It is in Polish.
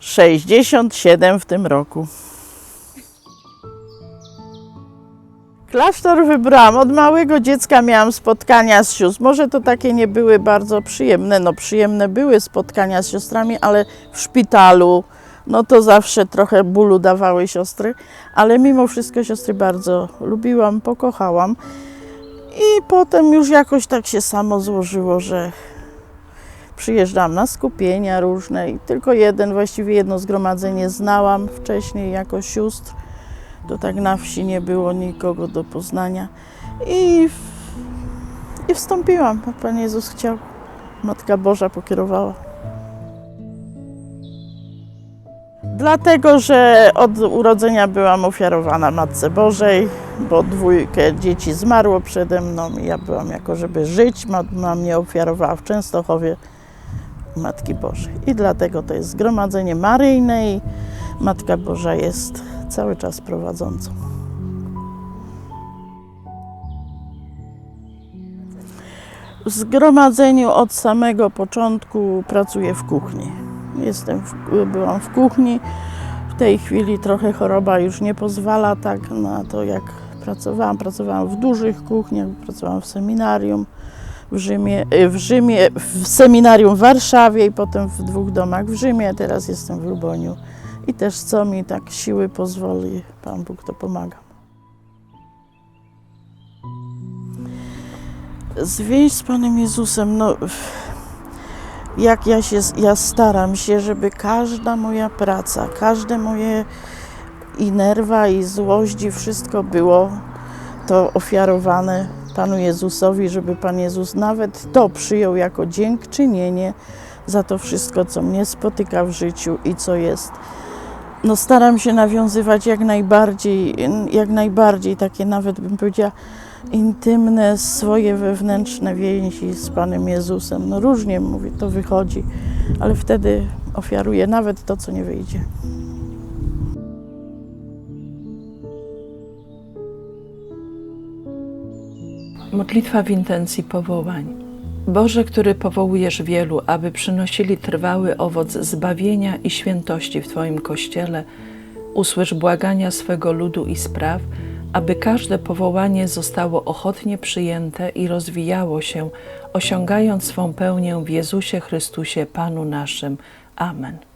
67 w tym roku. Klasztor wybrałam. Od małego dziecka miałam spotkania z sióstr. Może to takie nie były bardzo przyjemne. No przyjemne były spotkania z siostrami, ale w szpitalu, no to zawsze trochę bólu dawały siostry. Ale mimo wszystko siostry bardzo lubiłam, pokochałam. I potem już jakoś tak się samo złożyło, że przyjeżdżam na skupienia różne i tylko jeden, właściwie jedno zgromadzenie znałam wcześniej jako sióstr. To tak na wsi nie było nikogo do poznania. I, i wstąpiłam. Pan Jezus chciał. Matka Boża pokierowała. Dlatego, że od urodzenia byłam ofiarowana Matce Bożej, bo dwójkę dzieci zmarło przede mną i ja byłam jako, żeby żyć. Mama mnie ofiarowała w Częstochowie Matki Bożej. I dlatego to jest zgromadzenie maryjne i Matka Boża jest cały czas prowadzącą. W zgromadzeniu od samego początku pracuję w kuchni. Jestem w, byłam w kuchni. W tej chwili trochę choroba już nie pozwala tak na to, jak pracowałam. Pracowałam w dużych kuchniach, pracowałam w seminarium w Rzymie, y, w Rzymie, w seminarium w Warszawie i potem w dwóch domach w Rzymie. Teraz jestem w Luboniu. I też co mi tak siły pozwoli, Pan Bóg to pomaga. Zwięź z Panem Jezusem, no jak ja się, ja staram się, żeby każda moja praca, każde moje i nerwa, i złość, i wszystko było to ofiarowane Panu Jezusowi, żeby Pan Jezus nawet to przyjął jako dziękczynienie za to wszystko, co mnie spotyka w życiu i co jest. No staram się nawiązywać jak najbardziej, jak najbardziej takie nawet bym powiedziała intymne swoje wewnętrzne więzi z Panem Jezusem. No różnie mówię, to wychodzi, ale wtedy ofiaruję nawet to, co nie wyjdzie. Modlitwa w intencji powołań. Boże, który powołujesz wielu, aby przynosili trwały owoc zbawienia i świętości w Twoim Kościele, usłysz błagania swego ludu i spraw, aby każde powołanie zostało ochotnie przyjęte i rozwijało się, osiągając swą pełnię w Jezusie Chrystusie, Panu naszym. Amen.